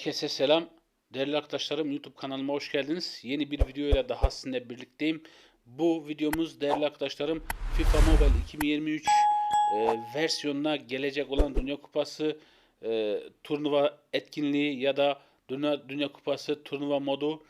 Herkese selam. Değerli arkadaşlarım YouTube kanalıma hoş geldiniz. Yeni bir videoyla daha sizinle birlikteyim. Bu videomuz değerli arkadaşlarım FIFA Mobile 2023 e, versiyonuna gelecek olan Dünya Kupası e, turnuva etkinliği ya da Dünya, Dünya Kupası turnuva modu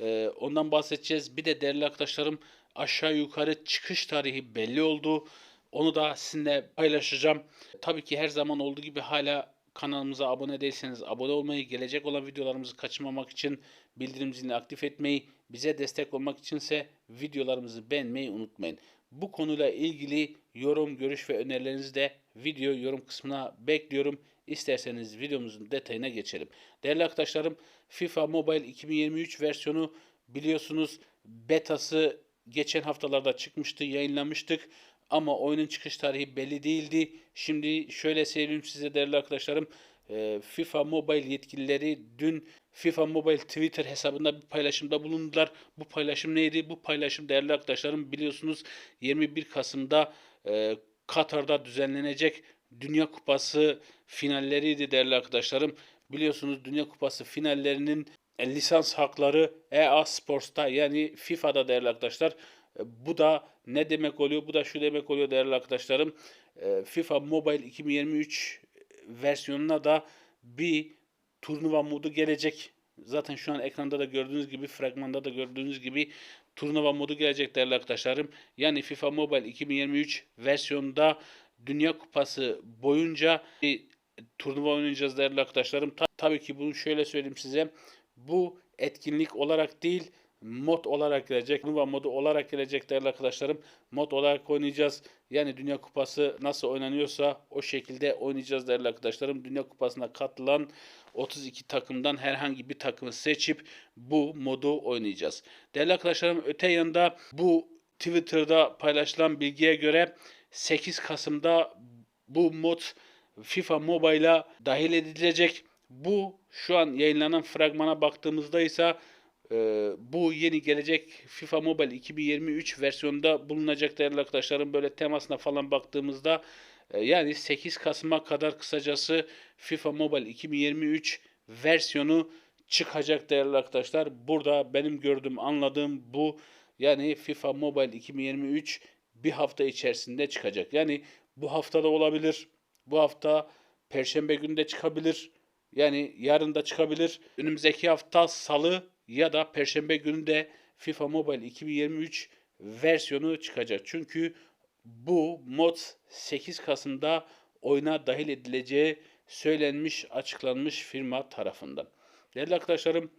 e, ondan bahsedeceğiz. Bir de değerli arkadaşlarım aşağı yukarı çıkış tarihi belli oldu. Onu da sizinle paylaşacağım. Tabii ki her zaman olduğu gibi hala kanalımıza abone değilseniz abone olmayı, gelecek olan videolarımızı kaçırmamak için bildirim zilini aktif etmeyi, bize destek olmak içinse videolarımızı beğenmeyi unutmayın. Bu konuyla ilgili yorum, görüş ve önerilerinizi de video yorum kısmına bekliyorum. İsterseniz videomuzun detayına geçelim. Değerli arkadaşlarım FIFA Mobile 2023 versiyonu biliyorsunuz betası geçen haftalarda çıkmıştı, yayınlamıştık. Ama oyunun çıkış tarihi belli değildi. Şimdi şöyle söyleyeyim size değerli arkadaşlarım. E, FIFA Mobile yetkilileri dün FIFA Mobile Twitter hesabında bir paylaşımda bulundular. Bu paylaşım neydi? Bu paylaşım değerli arkadaşlarım biliyorsunuz 21 Kasım'da e, Katar'da düzenlenecek Dünya Kupası finalleriydi değerli arkadaşlarım. Biliyorsunuz Dünya Kupası finallerinin lisans hakları EA Sports'ta yani FIFA'da değerli arkadaşlar. E, Bu da ne demek oluyor? Bu da şu demek oluyor değerli arkadaşlarım. E, FIFA Mobile 2023 versiyonuna da bir turnuva modu gelecek. Zaten şu an ekranda da gördüğünüz gibi, fragmanda da gördüğünüz gibi turnuva modu gelecek değerli arkadaşlarım. Yani FIFA Mobile 2023 versiyonunda Dünya Kupası boyunca bir turnuva oynayacağız değerli arkadaşlarım. Ta- tabii ki bunu şöyle söyleyeyim size. Bu etkinlik olarak değil, mod olarak gelecek. Turnuva modu olarak gelecek değerli arkadaşlarım. Mod olarak oynayacağız. Yani Dünya Kupası nasıl oynanıyorsa o şekilde oynayacağız değerli arkadaşlarım. Dünya Kupası'na katılan 32 takımdan herhangi bir takımı seçip bu modu oynayacağız. Değerli arkadaşlarım öte yanda bu Twitter'da paylaşılan bilgiye göre 8 Kasım'da bu mod FIFA Mobile'a dahil edilecek. Bu şu an yayınlanan fragmana baktığımızda ise e, bu yeni gelecek FIFA Mobile 2023 versiyonunda bulunacak değerli arkadaşlarım. Böyle temasına falan baktığımızda e, yani 8 Kasım'a kadar kısacası FIFA Mobile 2023 versiyonu çıkacak değerli arkadaşlar. Burada benim gördüğüm anladığım bu. Yani FIFA Mobile 2023 bir hafta içerisinde çıkacak. Yani bu haftada olabilir. Bu hafta Perşembe günü de çıkabilir. Yani yarın da çıkabilir. Önümüzdeki hafta Salı ya da Perşembe günü de FIFA Mobile 2023 versiyonu çıkacak. Çünkü bu mod 8 Kasım'da oyuna dahil edileceği söylenmiş, açıklanmış firma tarafından. Değerli arkadaşlarım,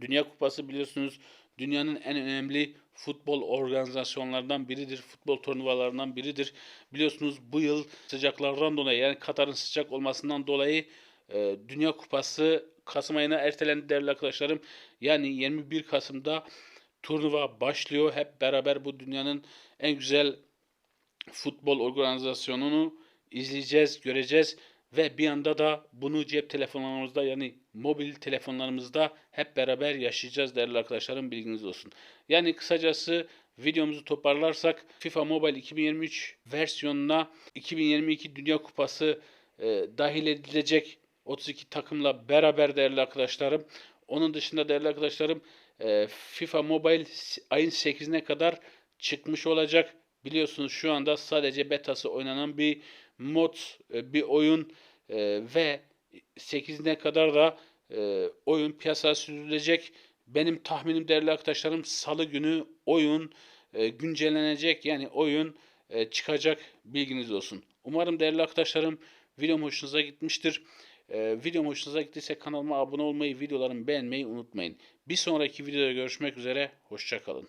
Dünya Kupası biliyorsunuz dünyanın en önemli futbol organizasyonlarından biridir. Futbol turnuvalarından biridir. Biliyorsunuz bu yıl sıcaklardan dolayı yani Katar'ın sıcak olmasından dolayı e, Dünya Kupası Kasım ayına ertelendi değerli arkadaşlarım. Yani 21 Kasım'da turnuva başlıyor. Hep beraber bu dünyanın en güzel futbol organizasyonunu izleyeceğiz, göreceğiz ve bir anda da bunu cep telefonlarımızda yani mobil telefonlarımızda hep beraber yaşayacağız değerli arkadaşlarım bilginiz olsun. Yani kısacası videomuzu toparlarsak FIFA Mobile 2023 versiyonuna 2022 Dünya Kupası e, dahil edilecek 32 takımla beraber değerli arkadaşlarım. Onun dışında değerli arkadaşlarım e, FIFA Mobile ayın 8'ine kadar çıkmış olacak. Biliyorsunuz şu anda sadece betası oynanan bir mod, e, bir oyun e, ve 8'ine kadar da oyun piyasaya sürülecek. Benim tahminim değerli arkadaşlarım salı günü oyun güncellenecek. Yani oyun çıkacak bilginiz olsun. Umarım değerli arkadaşlarım videom hoşunuza gitmiştir. E, videom hoşunuza gittiyse kanalıma abone olmayı, videolarımı beğenmeyi unutmayın. Bir sonraki videoda görüşmek üzere. Hoşçakalın.